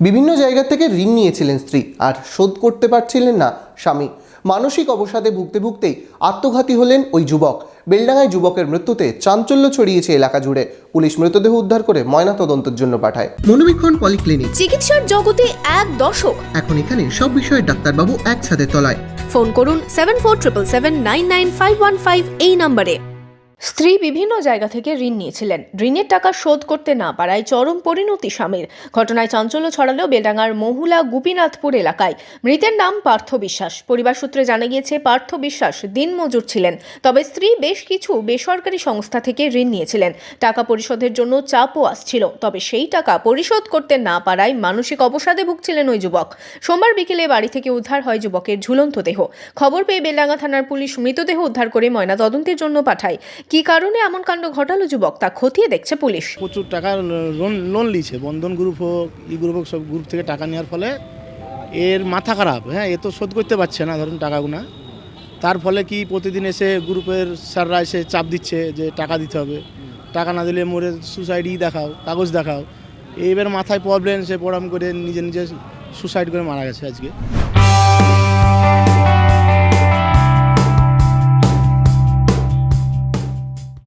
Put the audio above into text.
বিভিন্ন জায়গা থেকে ঋণ নিয়েছিলেন স্ত্রী আর শোধ করতে পারছিলেন না স্বামী। মানসিক অবসাদে ভুগতে ভুগতেই আত্মঘাতী হলেন ওই যুবক। বেলডাঙ্গায় যুবকের মৃত্যুতে চাঞ্চল্য ছড়িয়েছে এলাকা জুড়ে। পুলিশ মৃতদেহ উদ্ধার করে ময়নাতদন্তের জন্য পাঠায়। মনোবীক্ষণ পলিক্লিনিক। চিকিৎসার জগতে এক দশক। এখন এখানে সব বিষয়ে ডাক্তারবাবু একসাথে তলায়। ফোন করুন seven four triple seven nine nine five one five এই নম্বরে। স্ত্রী বিভিন্ন জায়গা থেকে ঋণ নিয়েছিলেন। ঋণের টাকা শোধ করতে না পারায় চরম পরিণতি স্বামীর। ঘটনায় চাঞ্চল্য ছড়ালো বেলডাঙ্গার মহুলা গোপীনাথপুর এলাকায়। মৃতের নাম পার্থ বিশ্বাস। পরিবার সূত্রে জানা গিয়েছে, পার্থ বিশ্বাস দিনমজুর ছিলেন। তবে স্ত্রী বেশ কিছু বেসরকারি সংস্থা থেকে ঋণ নিয়েছিলেন। টাকা পরিশোধের জন্য চাপও আসছিল। তবে সেই টাকা পরিশোধ করতে না পারায় মানসিক অবসাদে ভুগছিলেন ওই যুবক। সোমবার বিকেলে বাড়ি থেকে উদ্ধার হয় যুবকের ঝুলন্ত দেহ। খবর পেয়ে বেলডাঙ্গা থানার পুলিশ মৃতদেহ উদ্ধার করে ময়না তদন্তের জন্য পাঠায়। কী কারণে এমন কাণ্ড ঘটালো যুবক? তা খতিয়ে দেখছে পুলিশ। প্রচুর টাকা লোন লোন লিছে বন্ধন গ্রুপ হোক, ই গ্রুপ হোক, সব গ্রুপ থেকে টাকা নেওয়ার ফলে এর মাথা খারাপ। হ্যাঁ এ তো শোধ করতে পারছে না ধরুন টাকাগুনা। তার ফলে কি প্রতিদিন এসে গ্রুপের স্যাররা এসে চাপ দিচ্ছে যে টাকা দিতে হবে। টাকা না দিলে মোরে সুসাইডই দেখাও, কাগজ দেখাও। এইবার মাথায় প্রবলেম, সে পড়াম করে নিজে নিজে সুসাইড করে মারা গেছে আজকে।